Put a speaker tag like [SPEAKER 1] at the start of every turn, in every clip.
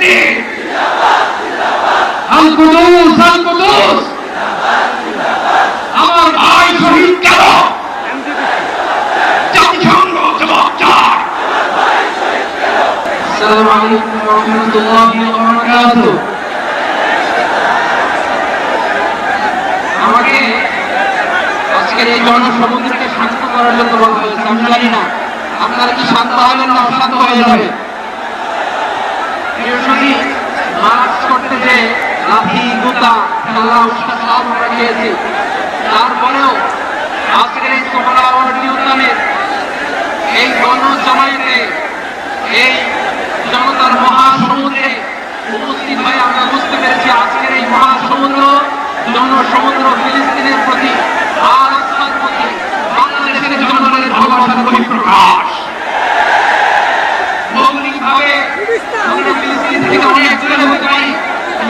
[SPEAKER 1] ব্যক্তি আল কুদুস আল কুদুস। আমার ভাই শহীদ কেন? জাতিসংঘ জবাব চার। السلام عليكم ورحمة الله وبركاته আমাকে আজকের করার জন্য বলা হয়েছে আপনারা কি শান্ত হবেন না অশান্ত হয়ে যাবে করতে যে লাঠি গুতা খেলা সব আমরা তারপরেও আজকের এই কমলাবর্তী উদ্যানের এই গণজমায়েতে এই জনতার মহাসমুদ্রে উপস্থিত হয়ে আমরা বুঝতে পেরেছি আজকের এই মহাসমুদ্র, জনসমুদ্র ফিলিস্তিনের প্রতি আর আস্থার প্রতি বাংলাদেশের জনগণের ভালোবাসার বহিঃপ্রকাশ মৌলিকভাবে ফিলিস্তিন থেকে অনেক দূরে হতে পারি কিন্তু আজকের এই জনসমুদ্র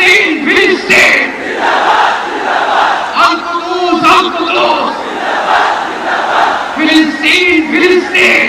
[SPEAKER 1] ফিলিস্তিন ফিলিস্তিন আল কুদুস আল কুদুস ফিলিস্তিন ফিলিস্তিন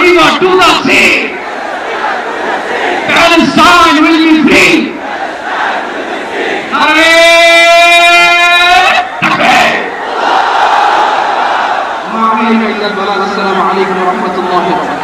[SPEAKER 1] سی ملے گی السلام علیکم ورحمۃ اللہ وبرکہ